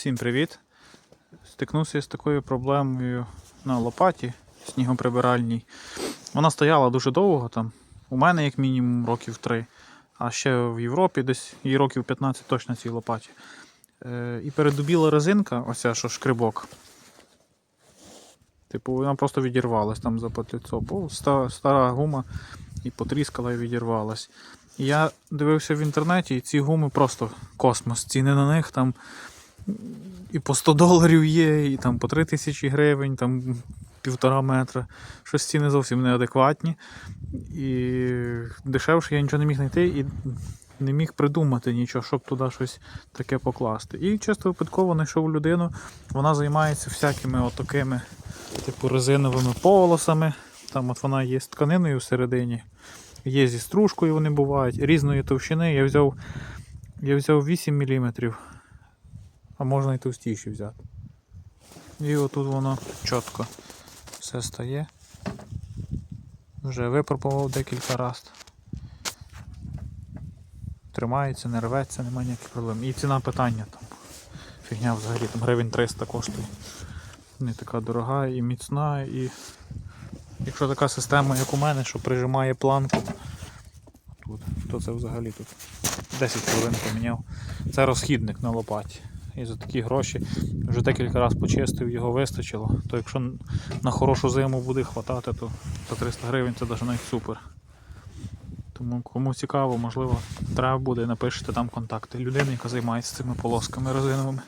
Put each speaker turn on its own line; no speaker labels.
Всім привіт! Стикнувся з такою проблемою на лопаті снігоприбиральній. Вона стояла дуже довго там. У мене як мінімум років 3, а ще в Європі десь їй років 15 точно цій лопаті. Е, і передубіла резинка, оця що шкрибок. Типу, вона просто відірвалась там за петлицо. Бо ста- стара гума і потріскала і відірвалась. Я дивився в інтернеті, і ці гуми просто космос. Ціни на них там і по 100 доларів є, і там по 3 тисячі гривень, там півтора метра. Щось ціни зовсім неадекватні. І дешевше я нічого не міг знайти і не міг придумати нічого, щоб туди щось таке покласти. І часто випадково знайшов людину, вона займається всякими отакими, типу резиновими полосами. Там от вона є з тканиною всередині, є зі стружкою вони бувають, різної товщини. Я взяв, я взяв 8 мм, а можна і товстіші взяти. І отут воно чітко все стає. Вже випробував декілька разів. Тримається, не рветься, немає ніяких проблем. І ціна питання там. Фігня взагалі там гривень 300 коштує. Не така дорога і міцна, і якщо така система, як у мене, що прижимає планку, тут, то це взагалі тут 10 хвилин поміняв. Це розхідник на лопаті. І за такі гроші вже декілька разів почистив, його вистачило. То якщо на хорошу зиму буде хватати, то за 300 гривень це навіть навіть супер. Тому кому цікаво, можливо, треба буде, напишете там контакти людини, яка займається цими полосками резиновими.